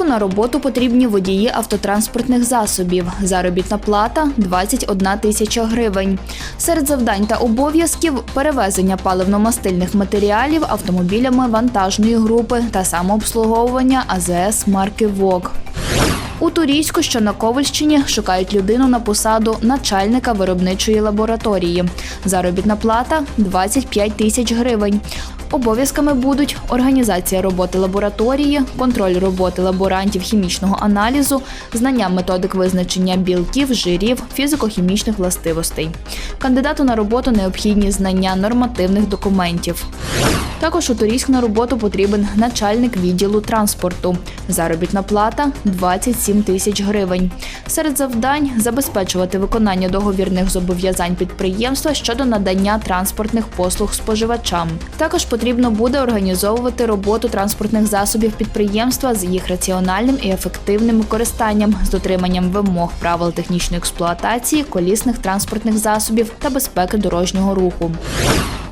на роботу потрібні водії автотранспортних засобів. Заробітна плата 21 тисяча гривень. Серед завдань та обов'язків перевезення паливно-мастильних матеріалів автомобілями вантажної групи та самообслуговування АЗС марки ВОК. У Турійську, що на Ковальщині, шукають людину на посаду начальника виробничої лабораторії. Заробітна плата 25 тисяч гривень. Обов'язками будуть організація роботи лабораторії, контроль роботи лаборантів хімічного аналізу, знання методик визначення білків, жирів, фізико-хімічних властивостей. Кандидату на роботу необхідні знання нормативних документів. Також у Турійськ на роботу потрібен начальник відділу транспорту. Заробітна плата 27 тисяч гривень. Серед завдань забезпечувати виконання договірних зобов'язань підприємства щодо надання транспортних послуг споживачам. Також потрібно буде організовувати роботу транспортних засобів підприємства з їх раціональним і ефективним використанням з дотриманням вимог правил технічної експлуатації колісних транспортних засобів та безпеки дорожнього руху.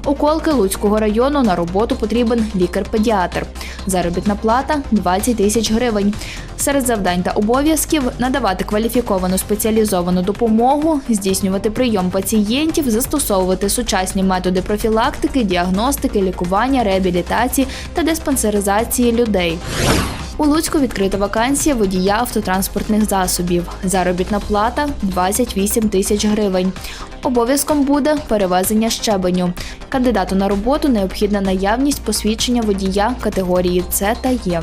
У Колки Луцького району на роботу потрібен лікар-педіатр. Заробітна плата 20 тисяч гривень. Серед завдань та обов'язків надавати кваліфіковану спеціалізовану допомогу, здійснювати прийом пацієнтів, застосовувати сучасні методи профілактики, діагностики, лікування, реабілітації та диспансеризації людей. У Луцьку відкрита вакансія водія автотранспортних засобів. Заробітна плата 28 тисяч гривень. Обов'язком буде перевезення щебеню. Кандидату на роботу необхідна наявність посвідчення водія категорії С та Е.